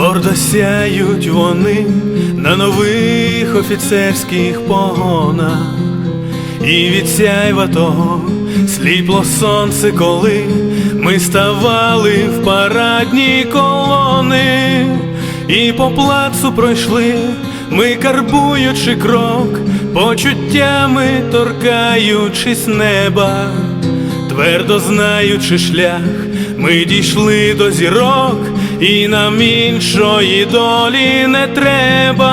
гордо сяють вони на нових офіцерських погонах, і від сяйва того сліпло сонце, коли ми ставали в парадні колони, і по плацу пройшли, ми карбуючи крок, почуттями торкаючись неба. Твердо знаючи шлях, ми дійшли до зірок, і нам іншої долі не треба.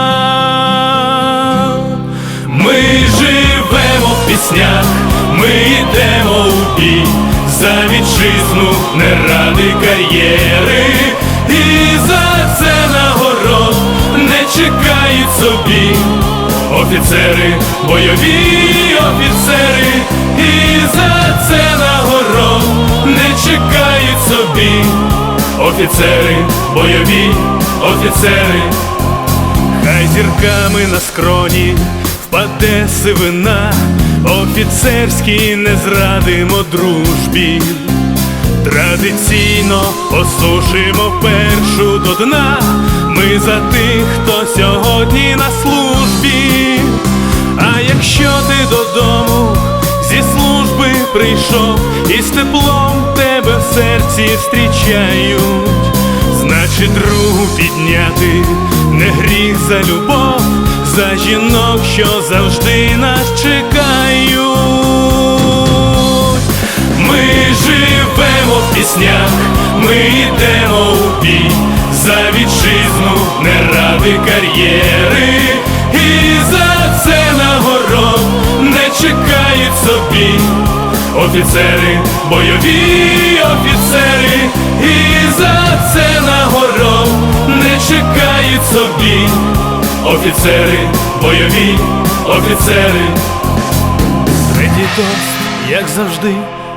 Ми живемо в піснях, ми йдемо у бій за вітчизну, не ради кар'єри, і за це нагород не чекають собі. Офіцери, бойові офіцери, Офіцери, бойові офіцери, хай зірками на скроні впаде сивина, офіцерській не зрадимо дружбі. Традиційно посушимо першу до дна. Ми за тих, хто сьогодні на службі. А якщо ти додому зі служби прийшов і з теплом серці зустрічають, значить другу підняти не гріх за любов, за жінок, що завжди нас чекають. Ми живемо в піснях, ми йдемо у бій за вітчизну, не ради кар'єри, і за це нагород не чекають собі. Офіцери, бойові офіцери, і за це нагород не чекають собі. Офіцери, бойові офіцери. Третій тост, як завжди,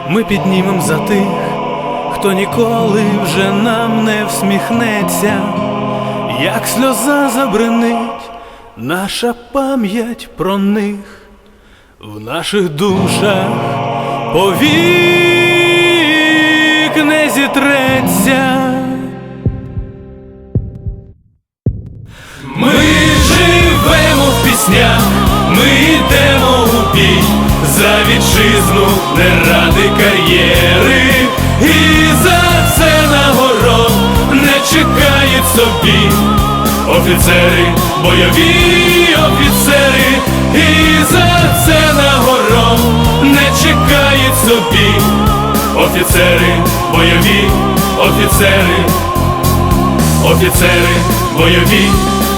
ми піднімем за тих, хто ніколи вже нам не всміхнеться, як сльоза забринить наша пам'ять про них в наших душах повік не зітреться. Ми живемо в піснях, ми йдемо у бій за вітчизну, не ради кар'єри, і за це нагород не чекають собі. Офіцери, бойові офіцери, і за це нагород не чекають собі. Офіцери, бойові офіцери, офіцери, бойові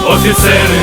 офіцери.